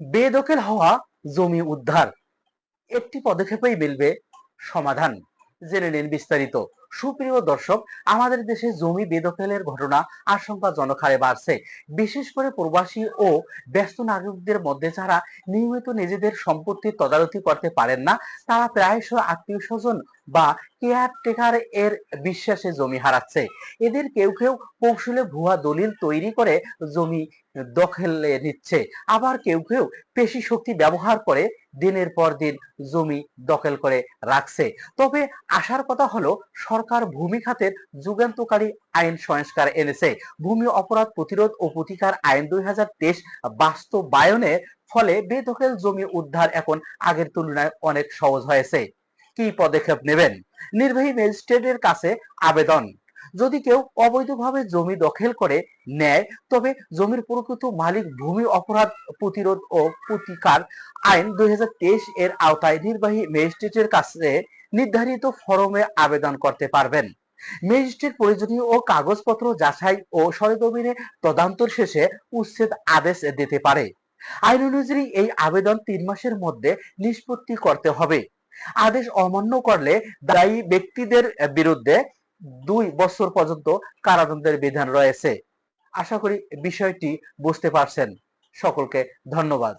বেদখল হওয়া জমি উদ্ধার। একটি পদক্ষেপেই মিলবে সমাধান। জেনে নিন বিস্তারিত। সুপ্রিয় দর্শক, আমাদের দেশে জমি বেদখলের ঘটনা আশঙ্কাজনক হারে বাড়ছে। বিশেষ করে প্রবাসী ও ব্যস্ত নাগরিকদের মধ্যে যারা নিয়মিত নিজেদের সম্পত্তির তদারকি করতে পারেন না, তারা প্রায়শ আত্মীয় স্বজন বা কেয়ারটেকার এর বিশ্বাসে জমি হারাচ্ছে। এদের কেউ কেউ কৌশলে ভুয়া দলিল তৈরি করে জমি দখলে নিচ্ছে। আবার কেউ কেউ পেশি শক্তি ব্যবহার করে দিনের পর দিন জমি দখল করে রাখছে। তবে আসার কথা হলো, সরকার ভূমি খাতের যুগান্তকারী আইন সংস্কার এনেছে। ভূমি অপরাধ প্রতিরোধ ও প্রতিকার আইন দুই হাজার তেইশ বাস্তবায়নের ফলে বেদখল জমি উদ্ধার এখন আগের তুলনায় অনেক সহজ হয়েছে। কি পদক্ষেপ নেবেন? নির্বাহী ম্যাজিস্ট্রেটের কাছে আবেদন। যদি কেউ অবৈধভাবে জমি দখল করে, নেয়, তবে জমির প্রকৃত মালিক ভূমি অপরাধ প্রতিরোধ ও প্রতিকার আইন দুই এর আওতায় নির্বাহী ম্যাজিস্ট্রেটের কাছে নির্ধারিত ফরমে আবেদন করতে পারবেন। ম্যাজিস্ট্রেট প্রয়োজনীয় ও কাগজপত্র যাচাই ও সরেজমিনে তদন্তর শেষে উচ্ছেদ আদেশ দিতে পারে। আইন অনুযায়ী এই আবেদন তিন মাসের মধ্যে নিষ্পত্তি করতে হবে। আদেশ অমান্য করলে দায়ী ব্যক্তিদের বিরুদ্ধে দুই বছর পর্যন্ত কারাদণ্ডের বিধান রয়েছে। আশা করি বিষয়টি বুঝতে পারছেন। সকলকে ধন্যবাদ।